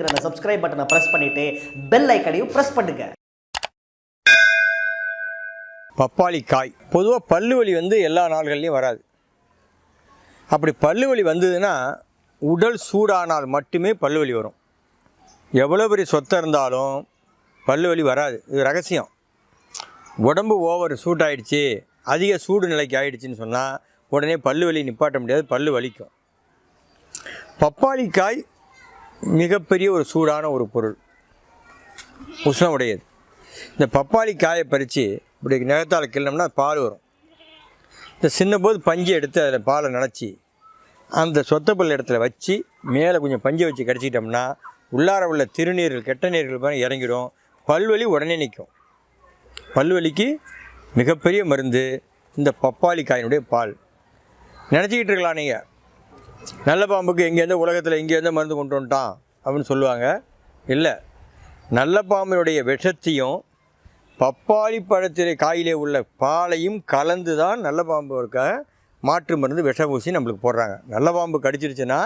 அந்த சப்ஸ்கிரைப் பட்டனை ப்ரெஸ் பண்ணிட்டு பெல் ஐக்கனையும் ப்ரெஸ் பண்ணுங்க. பப்பாளி காய் பொதுவாக பல்லு வலி வந்து எல்லா நாள்கள்லையும் வராது. அப்படி பல்லு வலி வந்ததுன்னா உடல் சூடானால் மட்டுமே பல்லு வலி வரும். எவ்வளோ பெரிய சொத்தை இருந்தாலும் பல்லு வலி வராது. இது ரகசியம். உடம்பு ஓவர் சூட்டாயிடுச்சு அதிக சூடு நிலைக்கு ஆயிடுச்சுன்னு சொன்னால் உடனே பல்லு வலி நிப்பாட்ட முடியாது பல்லு வலிக்கும். பப்பாளிக்காய் மிகப்பெரிய ஒரு சூடான ஒரு பொருள். உஷ்ணம் உடையது இந்த பப்பாளி காயை பறித்து இப்படி நகத்தால் கிள்ளோம்னா பால் வரும். இந்த சின்ன போது பஞ்சு எடுத்து அதில் பாலை நினச்சி அந்த சொத்தப்பல் இடத்துல வச்சு மேலே கொஞ்சம் பஞ்சை வச்சு கடிச்சிக்கிட்டோம்னா உள்ளார உள்ள திருநீர்கள் கெட்ட நீர்கள் பாருங்க இறங்கிடும். பல்வலி உடனே நிற்கும் பல்வலிக்கு மிகப்பெரிய மருந்து இந்த பப்பாளி காயினுடைய பால். நினச்சிக்கிட்டு இருக்கலாம் நீங்கள் நல்ல பாம்புக்கு எங்கேருந்து உலகத்தில் எங்கேருந்து மருந்து கொண்டு வந்துட்டான் அப்படின்னு சொல்லுவாங்க. இல்லை. நல்ல பாம்பினுடைய விஷத்தையும் பப்பாளி பழத்திலே காயிலே உள்ள பாலையும் கலந்து தான் நல்ல பாம்பு இருக்க மாற்று மருந்து விஷ ஊசி நம்மளுக்கு போடுறாங்க. நல்ல பாம்பு கடிச்சிருச்சுன்னா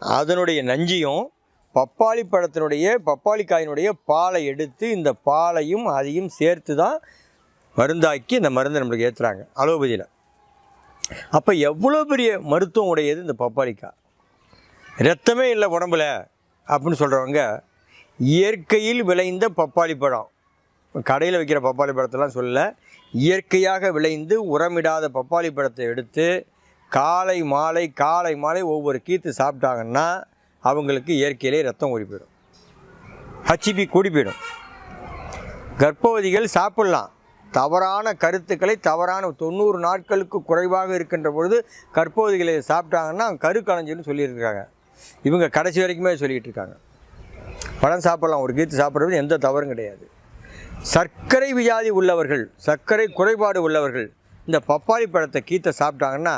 அதனுடைய நஞ்சியும் பப்பாளி பழத்தினுடைய பப்பாளி காயினுடைய பாலை எடுத்து இந்த பாலையும் அதையும் சேர்த்து தான் மருந்தாக்கி இந்த மருந்தை நம்மளுக்கு ஏற்றுறாங்க அலோபதியில். அப்போ எவ்வளோ பெரிய மருத்துவம் உடையது இந்த பப்பாளிக்காய் ரத்தமே இல்லை உடம்புல அப்படின்னு சொல்கிறவங்க இயற்கையில் விளைந்த பப்பாளி பழம். கடையில் வைக்கிற பப்பாளி பழத்தெல்லாம் சொல்ல இயற்கையாக விளைந்து உரமிடாத பப்பாளி பழத்தை எடுத்து காலை மாலை காலை மாலை ஒவ்வொரு கீத்து சாப்பிட்டாங்கன்னா அவங்களுக்கு இயற்கையிலே ரத்தம் ஓடி போயிடும். ஹச்சிபி கூடி போயிடும். கர்ப்பவதிகள் சாப்பிட்லாம். தவறான கருத்துக்களை தவறான தொண்ணூறு நாட்களுக்கு குறைவாக இருக்கின்ற பொழுது கற்போதிகளை சாப்பிட்டாங்கன்னா கரு களைஞ்சுன்னு சொல்லியிருக்காங்க இவங்க கடைசி வரைக்குமே சொல்லிகிட்டு இருக்காங்க பழம் சாப்பிடலாம் ஒரு கீர்த்து சாப்பிட்றது எந்த தவறும் கிடையாது. சர்க்கரை வியாதி உள்ளவர்கள் சர்க்கரை குறைபாடு உள்ளவர்கள் இந்த பப்பாளி பழத்தை கீத்தை சாப்பிட்டாங்கன்னா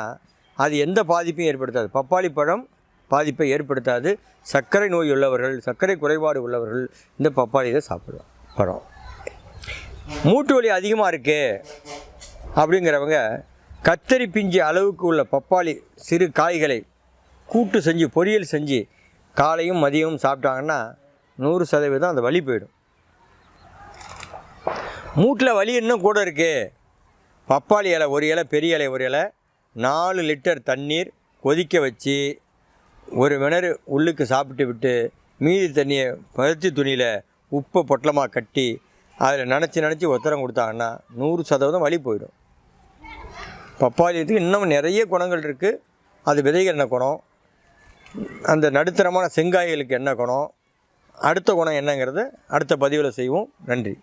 அது எந்த பாதிப்பையும் ஏற்படுத்தாது. பப்பாளி பழம் பாதிப்பை ஏற்படுத்தாது. சர்க்கரை நோய் உள்ளவர்கள் சர்க்கரை குறைபாடு உள்ளவர்கள் இந்த பப்பாளியை சாப்பிடலாம். பழம் மூட்டு வலி அதிகமாக இருக்குது அப்படிங்கிறவங்க கத்தரி பிஞ்சு அளவுக்கு உள்ள பப்பாளி சிறு காய்களை கூட்டு செஞ்சு பொரியல் செஞ்சு காலையும் மதியமும் சாப்பிட்டாங்கன்னா நூறு சதவீதம் அந்த வலி போயிடும். மூட்டில் வலி இன்னும் கூட இருக்குது பப்பாளி இலை ஒரு இலை பெரிய இலை ஒரு இலை நாலு லிட்டர் தண்ணீர் கொதிக்க வச்சு ஒரு மிணறு உள்ளுக்கு சாப்பிட்டு விட்டு மீதி தண்ணியை பருத்தி துணியில் உப்பை பொட்டலமாக கட்டி அதில் நினச்சி நினச்சி உத்தரம் கொடுத்தாங்கன்னா நூறு சதவீதம் வழி போயிடும். பப்பாளியத்துக்கு இன்னும் நிறைய குணங்கள் இருக்குது அது விதைகள் என்ன குணம்? அந்த நடுத்தரமான செங்காய்களுக்கு என்ன குணம்? அடுத்த குணம் என்னங்கிறத அடுத்த பதிவில் செய்வோம். நன்றி.